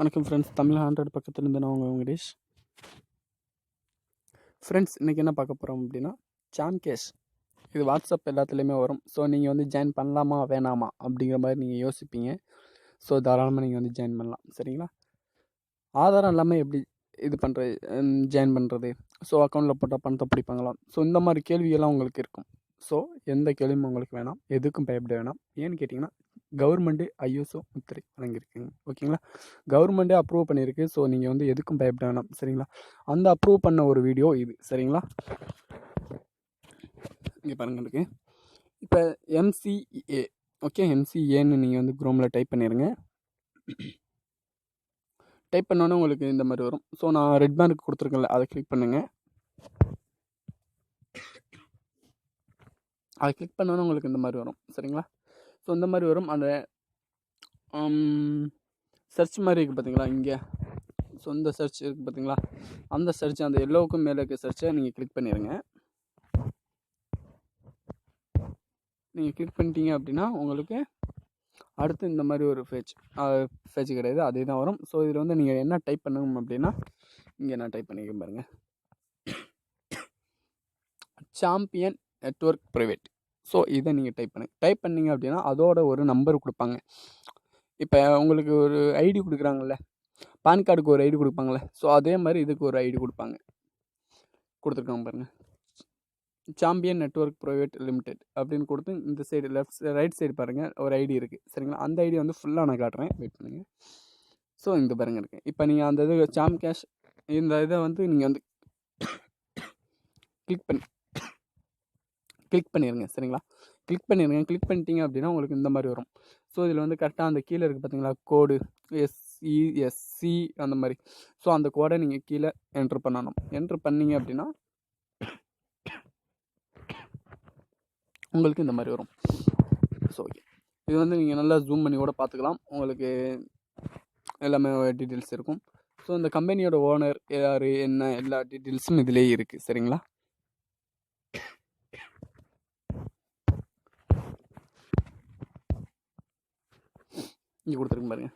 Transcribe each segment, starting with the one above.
வணக்கம் friends Tamil hundred பக்கத்துலேருந்து நான் உங்கள் வெங்கடேஷ். ஃப்ரெண்ட்ஸ் இன்றைக்கி என்ன பார்க்க போகிறோம் அப்படின்னா சாம் கேஷ் இது வாட்ஸ்அப் எல்லாத்துலேயுமே வரும். ஸோ நீங்கள் வந்து ஜாயின் பண்ணலாமா வேணாமா அப்படிங்கிற மாதிரி நீங்கள் யோசிப்பீங்க. ஸோ தாராளமாக நீங்கள் வந்து ஜாயின் பண்ணலாம். சரிங்களா? ஆதாரம் இல்லாமல் எப்படி இது பண்ணுறது ஜாயின் பண்ணுறது ஸோ அக்கௌண்ட்டில் போட்டால் பணத்தை பிடிப்பாங்களா ஸோ இந்த மாதிரி கேள்வியெல்லாம் உங்களுக்கு இருக்கும். ஸோ எந்த கேள்வியும் உங்களுக்கு வேணாம். எதுக்கும் பயப்பட வேணாம். ஏன்னு கேட்டிங்கன்னா கவர்மெண்ட்டு ஐஎஸ்ஓ முத்திரை வழங்கியிருக்குங்க ஓகேங்களா? கவர்மெண்ட்டே அப்ரூவ் பண்ணியிருக்கு. ஸோ நீங்கள் வந்து எதுக்கும் பயப்பட வேணாம். சரிங்களா? அந்த அப்ரூவ் பண்ண ஒரு வீடியோ இது. சரிங்களா? இங்கே பாருங்கள் இருக்கு. இப்போ எம்சிஏ ஓகே எம்சிஏன்னு நீங்கள் வந்து குரோமில் டைப் பண்ணிடுங்க டைப் பண்ணோன்னே உங்களுக்கு இந்த மாதிரி வரும். ஸோ நான் ரெட் மார்க் கொடுத்துருக்கேன்ல அதை கிளிக் பண்ணுங்கள் அதை கிளிக் பண்ணோன்னே உங்களுக்கு இந்த மாதிரி வரும். சரிங்களா? ஸோ இந்த மாதிரி வரும். அந்த um, சர்ச் மாதிரி இருக்குது பார்த்தீங்களா இங்கே. ஸோ இந்த சர்ச் இருக்குது பார்த்தீங்களா அந்த சர்ச் அந்த எல்லோவுக்கும் மேலே இருக்க சர்ச்சை நீங்கள் கிளிக் பண்ணிடுங்க நீங்கள் கிளிக் பண்ணிட்டீங்க அப்படின்னா உங்களுக்கு அடுத்து இந்த மாதிரி ஒரு ஃபேஜ் ஃபேஜ் கிடையாது. அதே தான் வரும். ஸோ இதில் வந்து நீங்கள் என்ன டைப் பண்ணணும் அப்படின்னா இங்கே நான் டைப் பண்ணிக்க பாருங்கள் சாம்பியன் நெட்ஒர்க் ப்ரைவேட் ஸோ இதை நீங்கள் டைப் பண்ணுங்கள் டைப் பண்ணிங்க அப்படின்னா அதோட ஒரு நம்பர் கொடுப்பாங்க. இப்போ உங்களுக்கு ஒரு ஐடி கொடுக்குறாங்கல்ல பான் கார்டுக்கு ஒரு ஐடி கொடுப்பாங்களே ஸோ அதே மாதிரி இதுக்கு ஒரு ஐடி கொடுப்பாங்க. கொடுத்துருக்காங்க பாருங்கள் சாம்பியன் நெட்ஒர்க் ப்ரைவேட் லிமிடெட் அப்படின்னு கொடுத்து இந்த சைடு லெஃப்ட் ரைட் சைடு பாருங்கள் ஒரு ஐடி இருக்குது சரிங்களா? அந்த ஐடி வந்து ஃபுல்லாக நான் காட்டுறேன். வெயிட் பண்ணுங்கள் ஸோ இந்த பாருங்கள் இருக்குது இப்போ நீங்கள் அந்த இது சாம் கேஷ் இந்த இதை வந்து நீங்கள் வந்து கிளிக் பண்ணி. கிளிக் பண்ணிடுங்க சரிங்களா? கிளிக் பண்ணிடுங்க கிளிக் பண்ணிட்டீங்க அப்படின்னா உங்களுக்கு இந்த மாதிரி வரும். ஸோ இதில் வந்து கரெக்டாக அந்த கீழே இருக்குது பார்த்தீங்களா? கோடு எஸ்இஎஸ்சி அந்த மாதிரி. ஸோ அந்த கோடை நீங்கள் கீழே என்ட்ரு பண்ணணும். என்ட்ரு பண்ணீங்க அப்படின்னா உங்களுக்கு இந்த மாதிரி வரும். ஸோ ஓகே இது வந்து நீங்கள் நல்லா ஜூம் பண்ணி கூட பார்த்துக்கலாம். உங்களுக்கு எல்லாமே டீட்டெயில்ஸ் இருக்கும். ஸோ இந்த கம்பெனியோட ஓனர் யார் என்ன எல்லா டீட்டெயில்ஸும் இதிலே இருக்குது சரிங்களா? இங்கே கொடுத்துருங்க பாருங்கள்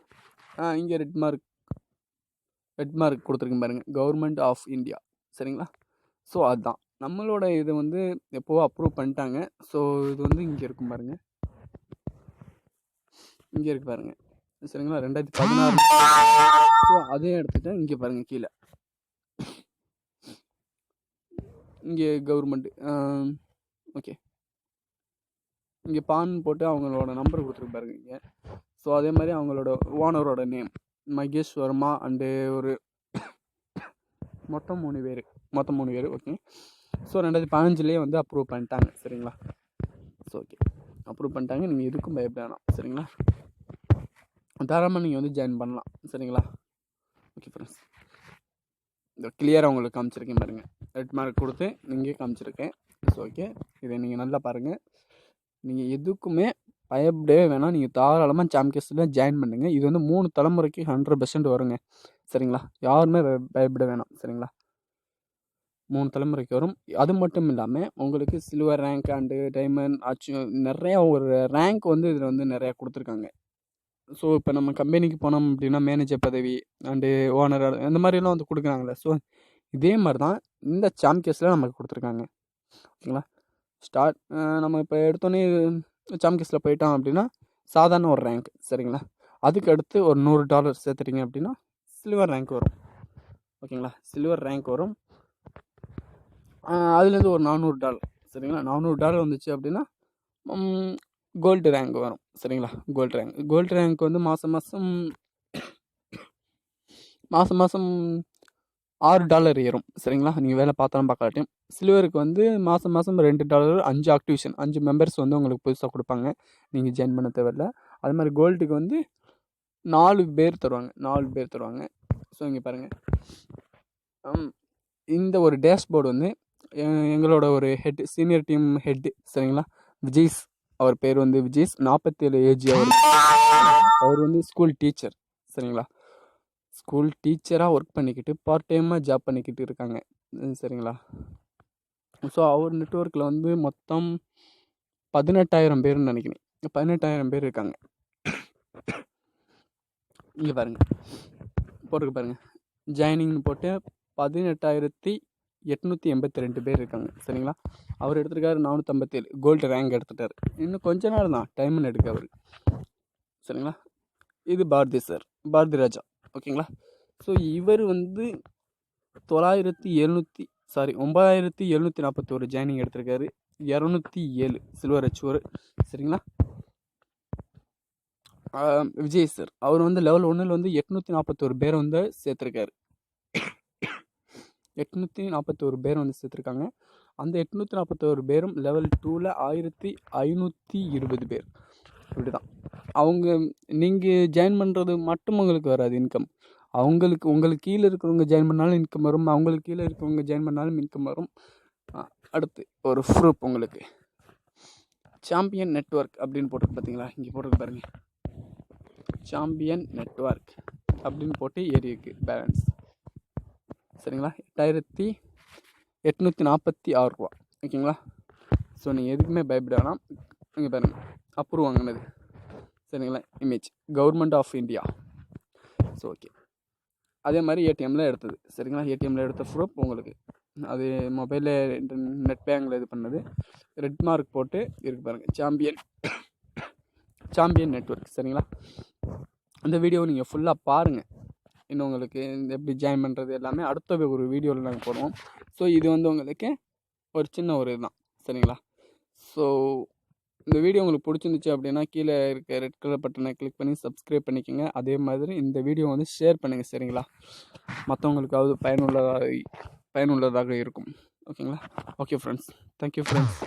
ஆ இங்கே ரெட் மார்க் ரெட் மார்க் கொடுத்துருங்க பாருங்கள் கவர்மெண்ட் ஆஃப் இந்தியா சரிங்களா? ஸோ அதுதான் நம்மளோட இது வந்து எப்போவோ அப்ரூவ் பண்ணிட்டாங்க. ஸோ இது வந்து இங்கே இருக்கும் பாருங்கள் இங்கே இருக்கு பாருங்கள் சரிங்களா? ரெண்டாயிரத்தி பதினாறு. ஸோ அதே எடுத்துகிட்டு இங்கே பாருங்கள் கீழே. இங்கே கவர்மெண்ட் ஓகே இங்கே பான் போட்டு அவங்களோட நம்பர் கொடுத்துருக்கு பாருங்க இங்கே. ஸோ அதே மாதிரி அவங்களோட ஓனரோட நேம். மகேஷ் வர்மா அண்டு ஒரு மொத்தம் மூணு பேர். மொத்தம் மூணு பேர் ஓகே ஸோ ரெண்டாயிரத்தி பதினஞ்சுலேயே வந்து அப்ரூவ் பண்ணிட்டாங்க சரிங்களா? ஸோ ஓகே அப்ரூவ் பண்ணிட்டாங்க. நீங்கள் எதுக்கும் பயப்பட வேணாம் சரிங்களா? தாராளமாக நீங்கள் வந்து ஜாயின் பண்ணலாம் சரிங்களா? ஓகே ஃப்ரெண்ட்ஸ் இந்த கிளியராக உங்களுக்கு காமிச்சிருக்கேன் பாருங்கள் ரெட் மார்க் கொடுத்து நீங்கள் காமிச்சிருக்கேன். ஸோ ஓகே இதை நீங்கள் நல்லா பாருங்கள் நீங்கள் எதுக்குமே பயப்படவே வேணாம். நீங்கள் தாராளமாக சாம்பியன்ஸில் ஜாயின் பண்ணுங்கள் இது வந்து மூணு தலைமுறைக்கு ஹண்ட்ரட் பர்சன்ட் வருங்க. சரிங்களா? யாருமே பயப்பட வேணாம். சரிங்களா? மூணு தலைமுறைக்கு வரும். அது மட்டும் இல்லாமல் உங்களுக்கு சில்வர் ரேங்க் அண்டு டைமண்ட் ஆச்சு. நிறையா ஒரு ரேங்க் வந்து இதில் வந்து நிறையா கொடுத்துருக்காங்க. ஸோ இப்போ நம்ம கம்பெனிக்கு போனோம் அப்படின்னா மேனேஜர் பதவி அண்டு ஓனர் அந்த மாதிரிலாம் வந்து கொடுக்குறாங்களே ஸோ இதே மாதிரி தான் இந்த சாம்பியன்ஸில் நமக்கு கொடுத்துருக்காங்க. ஓகேங்களா ஸ்டார்ட் நம்ம இப்போ எடுத்தோன்னே சாம்பியன்ஸில் போயிட்டோம் அப்படின்னா சாதாரண ஒரு ரேங்க் சரிங்களா? அதுக்கு அடுத்து ஒரு நூறு டாலர் சேர்த்துட்டிங்க அப்படின்னா சில்வர் ரேங்க் வரும். ஓகேங்களா? சில்வர் ரேங்க் வரும். அதுலேருந்து ஒரு நானூறு டாலர் சரிங்களா? நானூறு டாலர் வந்துச்சு அப்படின்னா கோல்டு ரேங்க் வரும் சரிங்களா? கோல்டு ரேங்க் கோல்டு ரேங்க் வந்து மாதம் மாதம் மாதம் மாதம் ஆறு டாலர் ஏறும். சரிங்களா? நீங்கள் வேலை பார்த்தாலும் பார்க்கலாட்டியும் சில்வருக்கு வந்து மாதம் மாதம் ரெண்டு டாலர் அஞ்சு ஆக்டிவேஷன் அஞ்சு மெம்பர்ஸ் வந்து உங்களுக்கு புதுசாக கொடுப்பாங்க. நீங்கள் ஜாயின் பண்ண தேவையில்ல. அது மாதிரி கோல்டுக்கு வந்து நாலு பேர் தருவாங்க. நாலு பேர் தருவாங்க. ஸோ இங்கே பாருங்கள் இந்த ஒரு டேஷ்போர்டு வந்து எங்களோட ஒரு ஹெட் சீனியர் டீம் ஹெட்டு சரிங்களா? விஜய்ஸ் அவர் பேர் வந்து விஜய்ஸ் நாற்பத்தேழு ஏஜ் அவர். அவர் வந்து ஸ்கூல் டீச்சர் சரிங்களா? ஸ்கூல் டீச்சராக ஒர்க் பண்ணிக்கிட்டு பார்ட் டைமாக ஜாப் பண்ணிக்கிட்டு இருக்காங்க. சரிங்களா? ஸோ அவர் நெட்ஒர்க்கில் வந்து மொத்தம் பதினெட்டாயிரம் பேர்னு நினைக்கிறேன். பதினெட்டாயிரம் பேர் இருக்காங்க. இங்கே பாருங்கள் போட்டுருக்கு பாருங்கள் ஜாயினிங்னு போட்டு பதினெட்டாயிரத்தி எட்நூற்றி எண்பத்தி ரெண்டு பேர் இருக்காங்க. சரிங்களா? அவர் எடுத்திருக்காரு நானூற்றம்பத்தேழு கோல்டு ரேங்க் எடுத்துட்டார். இன்னும் கொஞ்ச நாள் தான் டைம்னு எடுக்க அவர். சரிங்களா? இது பாரதி சார். பாரதி ராஜா. ஓகேங்களா? ஸோ இவர் வந்து தொள்ளாயிரத்தி எழுநூற்றி சாரி ஒம்பதாயிரத்தி எழுநூற்றி நாற்பத்தோரு ஜாயினிங் எடுத்திருக்காரு. இரநூத்தி ஏழு சில்வர் அச்சுவர். சரிங்களா? விஜய் சார் அவர் வந்து லெவல் ஒன்றில் வந்து எட்நூற்றி நாற்பத்தோரு பேர் வந்து சேர்த்துருக்காரு. எட்நூற்றி நாற்பத்தோரு பேர் வந்து சேர்த்துருக்காங்க. அந்த எட்நூற்றி நாற்பத்தோரு பேரும் லெவல் டூவில் ஆயிரத்தி ஐநூற்றி இருபது பேர். இப்படி தான் அவங்க நீங்கள் ஜாயின் பண்ணுறது மட்டும் உங்களுக்கு வராது இன்கம் அவங்களுக்கு உங்களுக்கு கீழே இருக்கிறவங்க ஜாயின் பண்ணாலும் இன்கம் வரும். அவங்களுக்கு கீழே இருக்கிறவங்க ஜாயின் பண்ணாலும் இன்கம் வரும். அடுத்து ஒரு ப்ரூப் உங்களுக்கு. சாம்பியன் நெட்வொர்க் அப்படின்னு போட்டு பார்த்தீங்களா இங்கே போட்டு பாருங்க. சாம்பியன் நெட்வொர்க் அப்படின்னு போட்டு ஏறியிருக்கு பேலன்ஸ் சரிங்களா? எட்டாயிரத்தி எட்நூற்றி நாற்பத்தி ஆறு ரூபா. ஓகேங்களா? ஸோ நீங்கள் எதுக்குமே பயப்பட வேணாம். இங்கே பாருங்கள் அப்ரூவ் வாங்கினது. சரிங்களா? Image government of India so okay அதே மாதிரி ஏடிஎம்மில் எடுத்தது. சரிங்களா? ஏடிஎம்மில் எடுத்த ப்ரூஃப் உங்களுக்கு. அது மொபைலில் நெட் பேங்கில் இது பண்ணது. ரெட் மார்க் போட்டு இருக்கு பாருங்கள் சாம்பியன் சாம்பியன் நெட்வொர்க் சரிங்களா? இந்த வீடியோவை நீங்கள் ஃபுல்லாக பாருங்கள் இன்னும் உங்களுக்கு இந்த எப்படி ஜாயின் பண்ணுறது எல்லாமே அடுத்த ஒரு வீடியோவில் நாங்கள் போடுவோம். ஸோ இது வந்து உங்களுக்கு ஒரு சின்ன ஒரு இதுதான். சரிங்களா? ஸோ இந்த வீடியோ உங்களுக்கு பிடிச்சிருந்துச்சு அப்படின்னா கீழே இருக்க ரெட் கலர் பட்டனை கிளிக் பண்ணி சப்ஸ்கிரைப் பண்ணிக்கோங்க. அதே மாதிரி இந்த வீடியோ வந்து ஷேர் பண்ணுங்கள் சரிங்களா? மற்றவங்களுக்காவது பயனுள்ளதாக பயனுள்ளதாக இருக்கும். ஓகேங்களா ஓகே ஃப்ரெண்ட்ஸ் தேங்க்யூ ஃப்ரெண்ட்ஸ்